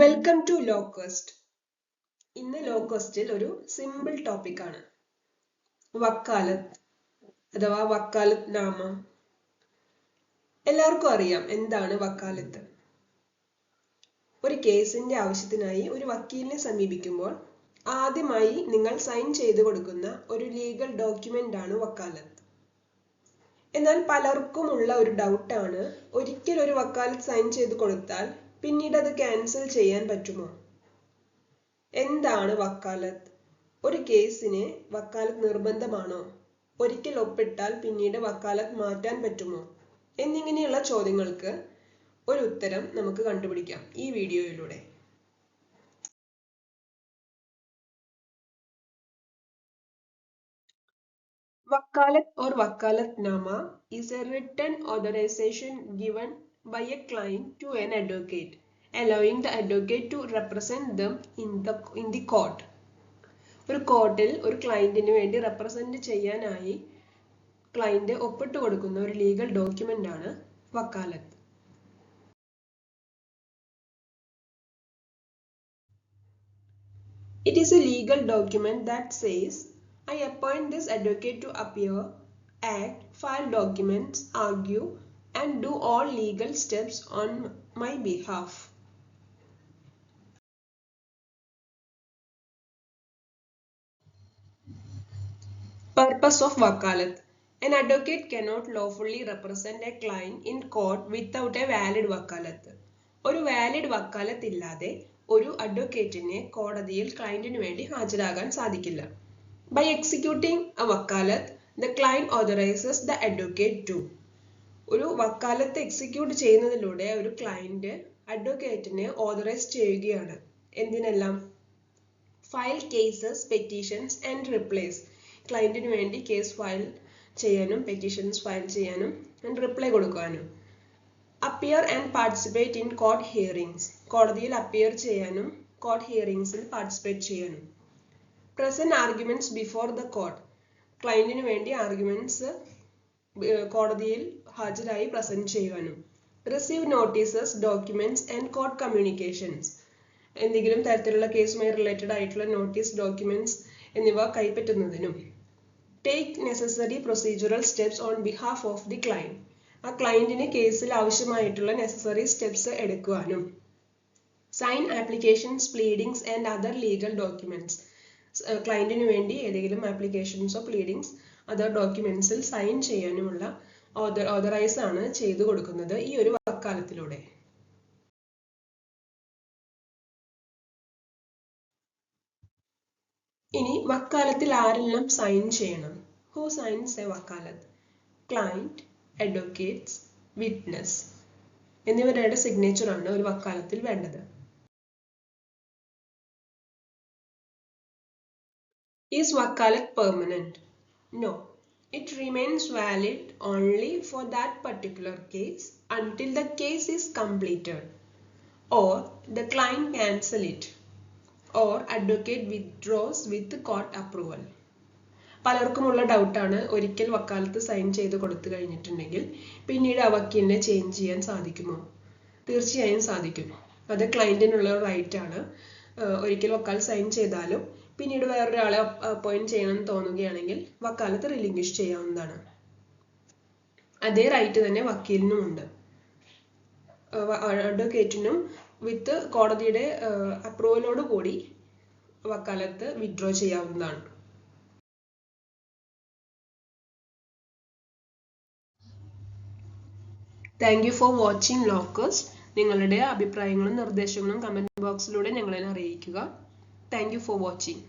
Welcome to low cost ഇന്ന് low കോസ്റ്റിൽ ഒരു സിമ്പിൾ ടോപ്പിക് ആണ്. വക്കാലത്ത് അഥവാ വക്കാലത്ത് നാമ എല്ലാവർക്കും അറിയാം എന്താണ് വക്കാലത്ത്. ഒരു കേസിന്റെ ആവശ്യത്തിനായി ഒരു വക്കീലിനെ സമീപിക്കുമ്പോൾ ആദ്യമായി നിങ്ങൾ സൈൻ ചെയ്തു കൊടുക്കുന്ന ഒരു ലീഗൽ ഡോക്യുമെന്റ് ആണ് വക്കാലത്ത്. എന്നാൽ പലർക്കുമുള്ള ഒരു ഡൗട്ടാണ് ഒരിക്കൽ ഒരു വക്കാലത്ത് സൈൻ ചെയ്ത് കൊടുത്താൽ പിന്നീട് അത് ക്യാൻസൽ ചെയ്യാൻ പറ്റുമോ? എന്താണ് വക്കാലത്ത്? ഒരു കേസിന് വക്കാലത്ത് നിർബന്ധമാണോ? ഒരിക്കൽ ഒപ്പിട്ടാൽ പിന്നീട് വക്കാലത്ത് മാറ്റാൻ പറ്റുമോ? എന്നിങ്ങനെയുള്ള ചോദ്യങ്ങൾക്ക് ഒരു ഉത്തരം നമുക്ക് കണ്ടുപിടിക്കാം ഈ വീഡിയോയിലൂടെ. Wakalat or Wakalatnama is a written authorization given by a client to an advocate, allowing the advocate to represent them in the, in the court. ഒരു കോർട്ടിൽ ഒരു ക്ലയന്റിന് വേണ്ടി റെപ്രസെന്റ് ചെയ്യാനായി ക്ലയന്റ് ഒപ്പിട്ട് കൊടുക്കുന്ന ഒരു ലീഗൽ ഡോക്യുമെന്റ് ആണ് വക്കാലത്ത് It is a legal document that says I appoint this advocate to appear, act, file documents, argue, and do all legal steps on my behalf. Purpose of Vakalat An advocate cannot lawfully represent a client in court without a valid Vakalat. ഒരു valid വക്കാലത്ത് ഇല്ലാതെ ഒരു അഡ്വക്കേറ്റിനെ കോടതിയിൽ ക്ലയന്റിന് വേണ്ടി ഹാജരാകാൻ സാധിക്കില്ല By executing a വക്കാലത്ത് the client authorizes the advocate to ഒരു വക്കാലത്ത് എക്സിക്യൂട്ട് ചെയ്യുന്നതിലൂടെ ഒരു ക്ലയന്റ് അഡ്വക്കേറ്റിനെ ഓതറൈസ് ചെയ്യുകയാണ്. എന്തിനെല്ലാം? File cases petitions and replies ക്ലയന്റിന് വേണ്ടി കേസ് ഫയൽ ചെയ്യാനും പെറ്റീഷൻസ് ഫയൽ ചെയ്യാനും ആൻഡ് റിപ്ലൈ കൊടുക്കാനും appear and participate in court hearings കോടതിയിൽ അപ്പിയർ ചെയ്യാനും കോർട്ട് ഹിയറിംഗ്സിൽ പാർട്ടിസിപ്പേറ്റ് ചെയ്യാനും. Present arguments before the court ക്ലയന്റിന് വേണ്ടി ആർഗ്യുമെന്റ്സ് കോടതിയിൽ ഹാജരായി പ്രസന്റ് ചെയ്യുവാനും. Receive notices documents and court communications എന്തെങ്കിലും തരത്തിലുള്ള കേസുമായി റിലേറ്റഡ് ആയിട്ടുള്ള നോട്ടീസ് ഡോക്യുമെന്റ്സ് എന്നിവ കൈപ്പറ്റുന്നതിനും take necessary procedural steps on behalf of the client ആ ക്ലയന്റിന് കേസിൽ ആവശ്യമായിട്ടുള്ള necessary steps എടുക്കുവാനും. Sign applications pleadings and other legal documents ക്ലയന്റിന് വേണ്ടി ഏതെങ്കിലും ആപ്ലിക്കേഷൻസോ പ്ലീഡിങ്സ് അതർ ഡോക്യുമെന്റ്സിൽ സൈൻ ചെയ്യാനുമുള്ള ഓതറൈസ് ആണ് ചെയ്തു കൊടുക്കുന്നത് ഈ ഒരു വക്കാലത്തിലൂടെ. ഇനി വക്കാലത്തിൽ ആരെല്ലാം സൈൻ ചെയ്യണം? Who signs a vakalat? Client advocates witness എന്നിവരുടെ സിഗ്നേച്ചർ ആണ് ഒരു വക്കാലത്തിൽ വേണ്ടത്. ഈസ് വക്കാലത്ത് permanent? No. It remains valid only for that particular case until the case is completed or the client cancel it or advocate withdraws with court approval. പലർക്കുമുള്ള ഡൗട്ടാണ് ഒരിക്കൽ വക്കാലത്ത് സൈൻ ചെയ്ത് കൊടുത്തു കഴിഞ്ഞിട്ടുണ്ടെങ്കിൽ പിന്നീട് ആ വക്കീലിനെ ചേഞ്ച് ചെയ്യാൻ സാധിക്കുമോ തീർച്ചയായും സാധിക്കും അത് ക്ലയന്റിനുള്ള റൈറ്റ് ആണ് ഒരിക്കൽ വക്കാൽ സൈൻ ചെയ്താലും പിന്നീട് വേറൊരാളെ അപ്പോയിന്റ് ചെയ്യണം എന്ന് തോന്നുകയാണെങ്കിൽ വക്കാലത്ത് റിലിംഗ്വിഷ് ചെയ്യാവുന്നതാണ്. അതേ റൈറ്റ് തന്നെ വക്കീലിനും ഉണ്ട്. അഡ്വക്കേറ്റിനും വിത്ത് കോടതിയുടെ അപ്രൂവലോട് കൂടി വക്കാലത്ത് വിഡ്രോ ചെയ്യാവുന്നതാണ്. Thank you for watching Locus നിങ്ങളുടെ അഭിപ്രായങ്ങളും നിർദ്ദേശങ്ങളും കമന്റ് ബോക്സിലൂടെ ഞങ്ങളെ അറിയിക്കുക. Thank for watching